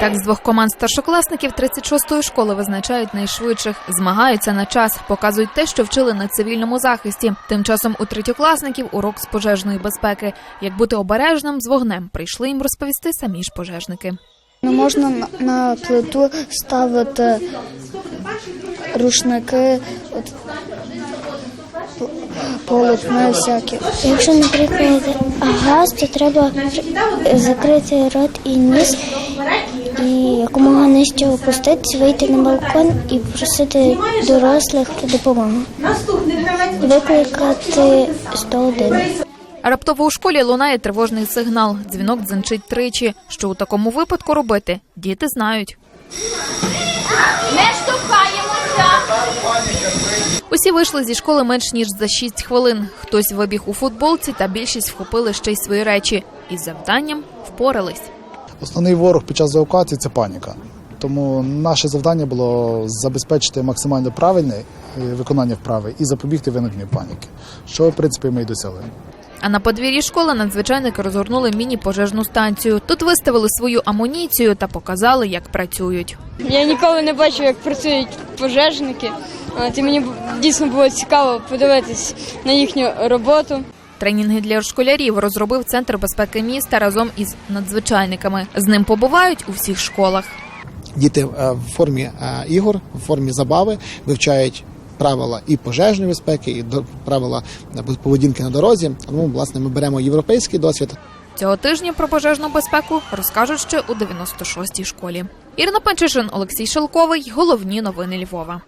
Так, з двох команд старшокласників 36-ї школи визначають найшвидших, змагаються на час, показують те, що вчили на цивільному захисті. Тим часом у третьокласників урок з пожежної безпеки. Як бути обережним з вогнем, прийшли їм розповісти самі ж пожежники. Не можна на- плиту ставити рушники, от, полотна всякі. Якщо, наприклад, газ, то треба закрити рот і ніс якомога нижче опуститися, вийти на балкон і просити дорослих про допомогу. І викликати 101. Раптово у школі лунає тривожний сигнал. Дзвінок дзенчить тричі. Що у такому випадку робити? Діти знають. Усі вийшли зі школи менш ніж за 6 хвилин. Хтось вибіг у футболці, та більшість вхопили ще й свої речі. Із завданням впорались. Основний ворог під час евакуації це паніка. Тому наше завдання було забезпечити максимально правильне е, виконання вправи і запобігти виникненню паніки, що в принципі ми й досягли. А на подвір'ї школи надзвичайники розгорнули міні-пожежну станцію. Тут виставили свою амуніцію та показали, як працюють. Я ніколи не бачив, як працюють пожежники. От, і мені дійсно було цікаво подивитись на їхню роботу. Тренінги для школярів розробив центр безпеки міста разом із надзвичайниками. З ним побувають у всіх школах. Діти е, в формі е, ігор, в формі забави вивчають правила і пожежної безпеки, і правила е, поведінки на дорозі. Тому, власне, ми беремо європейський досвід, Цього тижня про пожежну безпеку розкажуть ще у 96-й школі. Ірина Панчишин, Олексій Шелковий. Головні новини Львова.